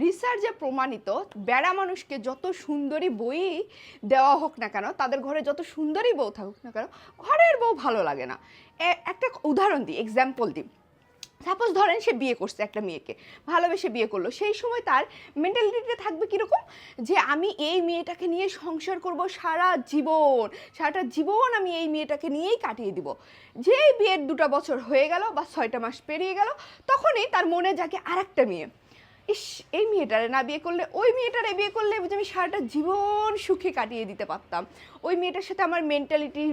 রিসার্চে প্রমাণিত, বেড়া মানুষকে যত সুন্দরী বই দেওয়া হোক না কেন, তাদের ঘরে যত সুন্দরী বউ থাকুক না কেন, ঘরের বউ ভালো লাগে না। একটা উদাহরণ দিই এক্সাম্পল দিই। সাপোজ ধরেন সে বিয়ে করছে একটা মেয়েকে, ভালোবেসে বিয়ে করল, সেই সময় তার মেন্টালিটিতে থাকবে কীরকম? যে আমি এই মেয়েটাকে নিয়ে সংসার করব সারা জীবন, সারাটা জীবন আমি এই মেয়েটাকে নিয়েই কাটিয়ে দিব। যেই বিয়ের দুটো বছর হয়ে গেল বা ছয়টা মাস পেরিয়ে গেল, তখনই তার মনে জাগে আরেকটা মেয়ে। ইস, এই মেয়েটারে না বিয়ে করলে, ওই মেয়েটারে বিয়ে করলে আমি সারাটা জীবন সুখে কাটিয়ে দিতে পারতাম। ওই মেয়েটার সাথে আমার মেন্টালিটি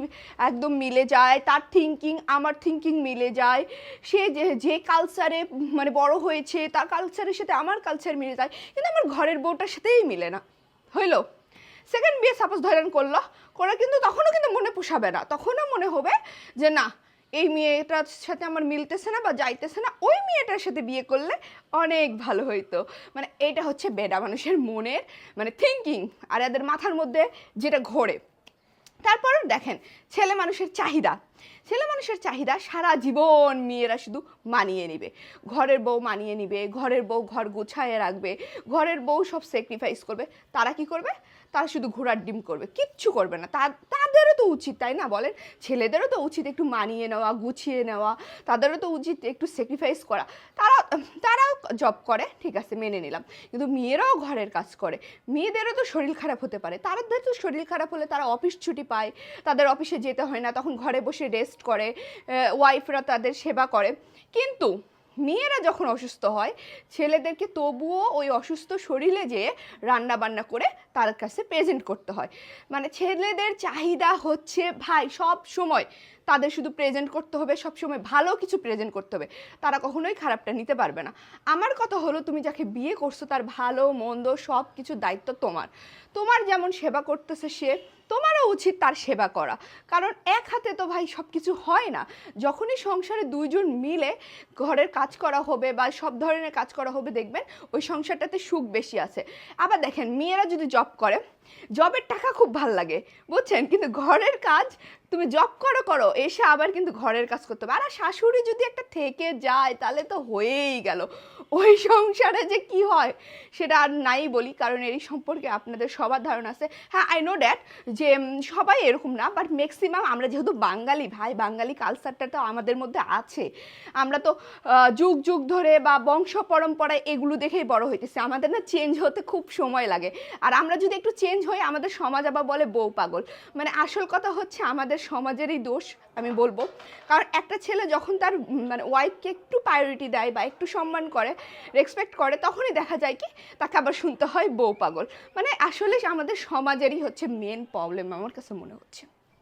একদম মিলে যায়, তার থিঙ্কিং আমার থিঙ্কিং মিলে যায়। সে যে যে কালচারে মানে বড় হয়েছে, তার কালচারের সাথে আমার কালচার মিলে যায়, কিন্তু আমার ঘরের বউটার সাথেই মিলে না। হইল? সেকেন্ড বিয়ে সাপোজ ধরেন করল করে কিন্তু তখনও কিন্তু মনে পোষাবে না, তখনও মনে হবে যে না এই মেয়েটার সাথে আমার মিলতেছে না বা যাইতেছে না, ওই মেয়েটার সাথে বিয়ে করলে অনেক ভালো হইতো। মানে এটা হচ্ছে বেডা মানুষের মনের মানে থিঙ্কিং আর এদের মাথার মধ্যে যেটা ঘোরে। তারপর দেখেন, ছেলে মানুষের চাহিদা। ছেলে মানুষের চাহিদা সারা জীবন মেয়েরা শুধু মানিয়ে নিবে। ঘরের বউ মানিয়ে নিবে, ঘরের বউ ঘর গুছায় রাখবে, ঘরের বউ সব স্যাক্রিফাইস করবে। তারা কি করবে? তারা শুধু ঘোড়ার ডিম করবে। কিচ্ছু করবে না। তাদেরও তো উচিত, তাই না বলেন? ছেলেদেরও তো উচিত একটু মানিয়ে নেওয়া, গুছিয়ে নেওয়া, তাদেরও তো উচিত একটু স্যাক্রিফাইস করা। তারা তারাও জব করে, ঠিক আছে, মেনে নিলাম। কিন্তু মেয়েরাও ঘরের কাজ করে। মেয়েদেরও তো শরীর খারাপ হতে পারে। তাদের তো শরীর খারাপ হলে তারা অফিস ছুটি পায়, তাদের অফিসে যেতে হয় না, তখন ঘরে বসে রেস্ট করে ওয়াইফরা তাদের সেবা করে। কিন্তু মেয়েরা যখন অসুস্থ হয়, ছেলেদেরকে তবুও ওই অসুস্থ শরীরে যেয়ে রান্না বান্না করে তার কাছে প্রেজেন্ট করতে হয়। মানে ছেলেদের চাহিদা হচ্ছে, ভাই, সব সময় তাদের শুধু প্রেজেন্ট করতে হবে সব সময় ভালো কিছু প্রেজেন্ট করতে হবে। তারা কখনোই খারাপটা নিতে পারবে না। আমার কথা হলো, তুমি যাকে বিয়ে করছ, তার ভালো, মন্দ সব কিছু দায়িত্ব তোমার। তোমার যেমন সেবা করতেছে সে, তোমারও উচিত তার সেবা করা। কারণ এক হাতে তো ভাই সব কিছু হয় না। যখনই সংসারে দুইজন মিলে ঘরের কাজ করা হবে বা সব ধরনের কাজ করা হবে, দেখবেন ওই সংসারটাতে সুখ বেশি আছে। আবার দেখেন, মেয়েরা যদি জব করে জবের টাকা খুব ভালো লাগে, বুঝছেন? কিন্তু ঘরের কাজ তুমি জব করো করো এসে আবার কিন্তু ঘরের কাজ করতে হবে। আর শাশুড়ি যদি একটা থেকে যায়, তাহলে তো হয়েই গেল। ওই সংসারে যে কি হয়, সেটা আর নাই বলি, কারণ এই সম্পর্কে আপনাদের সবার ধারণা আছে। হ্যাঁ আই নো ড্যাট যে সবাই এরকম না বাট ম্যাক্সিমাম আমরা যেহেতু বাঙালি ভাই, বাঙালি কালচারটা তো আমাদের মধ্যে আছে। আমরা তো যুগ যুগ ধরে বা বংশ পরম্পরায় এগুলো দেখেই বড় হইতেছে। আমাদের না চেঞ্জ হতে খুব সময় লাগে। আর আমরা যদি একটু চেঞ্জ হই, আমাদের সমাজ আবার বলে বউ পাগল। মানে আসল কথা হচ্ছে, আমাদের সমাজেরই দোষ। আমি বলব। কারণ একটা ছেলে যখন তার মানে ওয়াইফকে একটু প্রায়োরিটি দেয় বা একটু সম্মান করে রেসপেক্ট করে, তখনই দেখা যায় কি, তাকে আবার শুনতে হয় বউ পাগল। মানে আসলে আমাদের সমাজেরই হচ্ছে মেন প্রবলেম আমার কাছে মনে হচ্ছে।